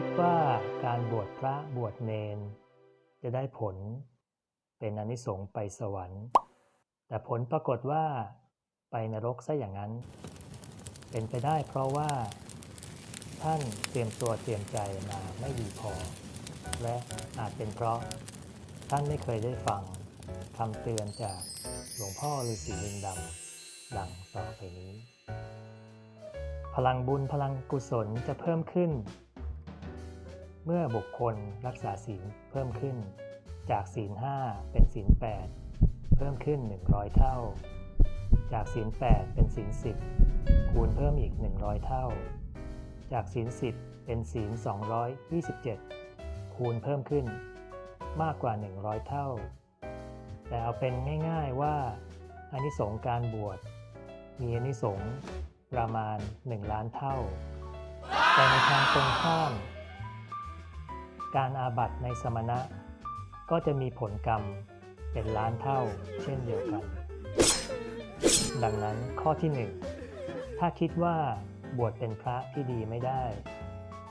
คิดว่าการบวชพระบวชเนน จะได้ผลเป็นอนิสงส์ไปสวรรค์ แต่ผลปรากฏว่าไปนรกซะอย่างนั้น เป็นไปได้เพราะว่า ท่านเตรียมตัวเตรียมใจมาไม่ดีพอ และอาจเป็นเพราะท่านไม่เคยได้ฟังคำเตือนจากหลวงพ่อฤาษีลิงดำดังต่อไปนี้ พลังบุญพลังกุศลจะเพิ่มขึ้น เมื่อบุคคลรักษาศีลเพิ่มขึ้น จากศีล5เป็นศีล8 เพิ่มขึ้น 100 เท่า จากศีล8เป็นศีล10 คูณเพิ่มอีก 100 เท่า จากศีล10 เป็นศีล227 คูณเพิ่มขึ้น มากกว่า 100 เท่า แต่เอาเป็นง่ายๆว่าอานิสงส์การบวชมีอานิสงส์ประมาณ 1 ล้านเท่า แต่ในทางตรงข้าม การอาบัติในสมณะ ก็จะมีผลกรรมเป็นล้านเท่าเช่นเดียวกัน ดังนั้นข้อที่หนึ่งถ้าคิดว่าบวชเป็นพระที่ดีไม่ได้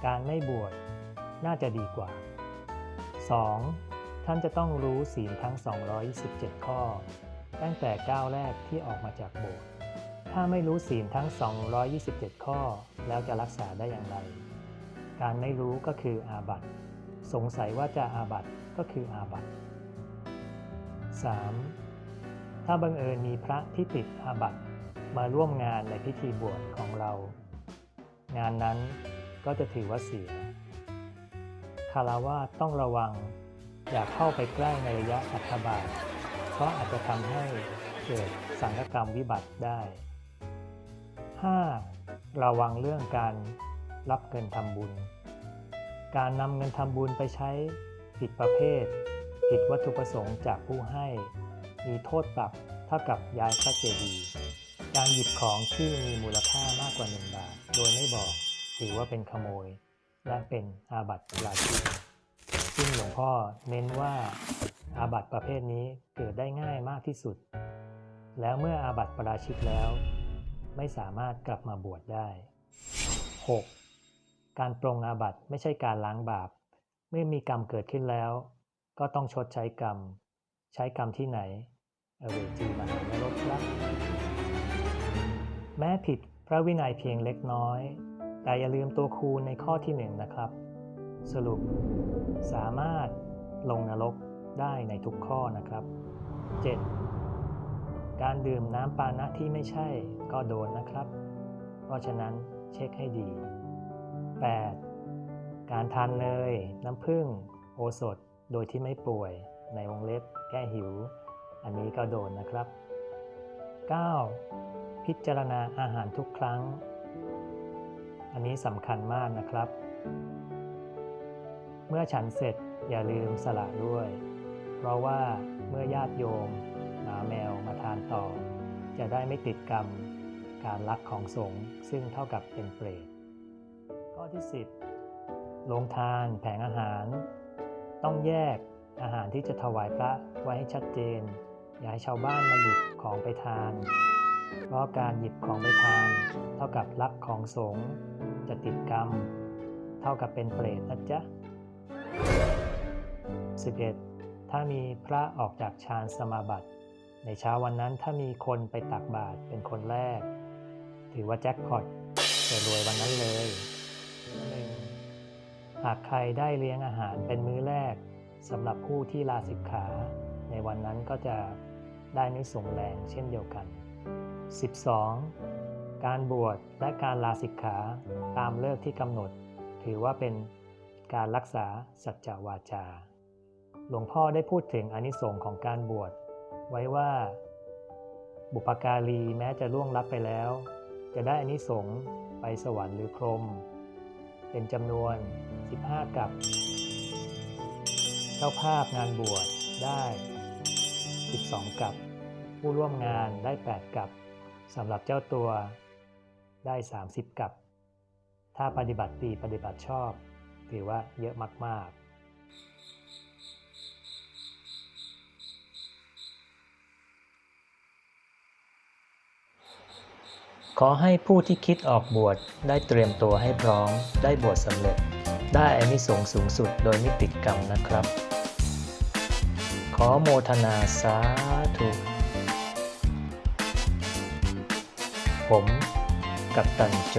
การไม่บวชน่าจะดีกว่า 2. ท่านจะต้องรู้ศีลทั้ง227ข้อ ตั้งแต่ก้าวแรกที่ออกมาจากโบสถ์ถ้าไม่รู้ศีลทั้ง 227 ข้อ แล้วจะรักษาได้อย่างไร การไม่รู้ก็คืออาบัติ สงสัยว่าจะอาบัติก็คืออาบัติ 3. ถ้าบังเอิญมีพระที่ติดอาบัติมาร่วมงานในพิธีบวชของเรา งานนั้นก็จะถือว่าเสียคารวะต้องระวังอย่าเข้าไปใกล้ในระยะอัฐบาทเพราะอาจจะทำให้เกิดสังฆกรรมวิบัติได้ 5. ระวังเรื่องการรับเงินทำบุญ การนำเงินทำบุญไปใช้ผิดประเภท ผิดวัตถุประสงค์จากผู้ให้ มีโทษปรับเท่ากับย้ายพระเจดีย์การหยิบของที่มีมูลค่ามากกว่า 1 บาท โดยไม่บอกถือว่าเป็นขโมย และเป็นอาบัติปราชิกซึ่งหลวงพ่อเน้นว่าอาบัติประเภทนี้เกิดได้ง่ายมากที่สุด แล้วเมื่ออาบัติปราชิกแล้ว ไม่สามารถกลับมาบวชได้ 6. การปรงอาบัติไม่ใช่การล้างบาป เมื่อมีกรรมเกิดขึ้นแล้ว ก็ต้องชดใช้กรรม ใช้กรรมที่ไหน อเวจีมหานรกละแม้ผิดพระวินัยเพียงเล็กน้อย แต่อย่าลืมตัวคูณในข้อที่หนึ่งนะครับ สรุป สามารถลงนรกได้ในทุกข้อนะครับ 7. การดื่มน้ำปานะที่ไม่ใช่ก็โดนนะครับ เพราะฉะนั้นเช็คให้ดี 8. การทานเนย น้ำผึ้ง โอสถ โดยที่ไม่ป่วย ในวงเล็บ แก้หิว อันนี้ก็โดนนะครับ 9. พิจารณาอาหารทุกครั้ง อันนี้สำคัญมากนะครับ เมื่อฉันเสร็จอย่าลืมสละด้วย เพราะว่าเมื่อญาติโยมหมาแมวมาทานต่อ จะได้ไม่ติดกรรม การลักของสงฆ์ซึ่งเท่ากับเป็นเปรต ข้อที่ 10ลงทาน แผงอาหาร ต้องแยกอาหารที่จะถวายพระไว้ให้ชัดเจน อย่าให้ชาวบ้านมาหยิบของไปทาน เพราะการหยิบของไปทาน เท่ากับลักของสงฆ์จะติดกรรม เท่ากับเป็นเปรตนะจ๊ะ 11. ถ้ามีพระออกจากฌานสมาบัติ ในเช้าวันนั้นถ้ามีคนไปตักบาตรเป็นคนแรก ถือว่าแจ็คพอตจะรวยวันนั้นเลย หนึ่งหากใครได้เลี้ยงอาหารเป็นมื้อแรกสำหรับผู้ที่ลาสิกขา ในวันนั้นก็จะได้นิสงส์แรงเช่นเดียวกัน 12. การบวชและการลาสิกขาตามเลิกที่กำหนด ถือว่าเป็นการรักษาสัจจวาจา หลวงพ่อได้พูดถึงอนิสงค์ของการบวชไว้ว่า บุปการีแม้จะล่วงลับไปแล้ว จะได้อนิสงส์ไปสวรรค์หรือพรหม เป็นจำนวน 15 กับ เจ้าภาพงานบวชได้ 12 กับ ผู้ร่วมงานได้ 8 กับสำหรับเจ้าตัวได้ 30 กับ ถ้าปฏิบัติดีปฏิบัติชอบ ถือว่าเยอะมาก ๆ อให้ผู้ที่คิดออกบวชได้เตรียมตัวให้พร้อม ได้บวชสำเร็จ ได้อานิสงส์สูงสุดโดยไม่ติดกรรมนะครับ ขอโมทนาสาธุผมกับตันโจ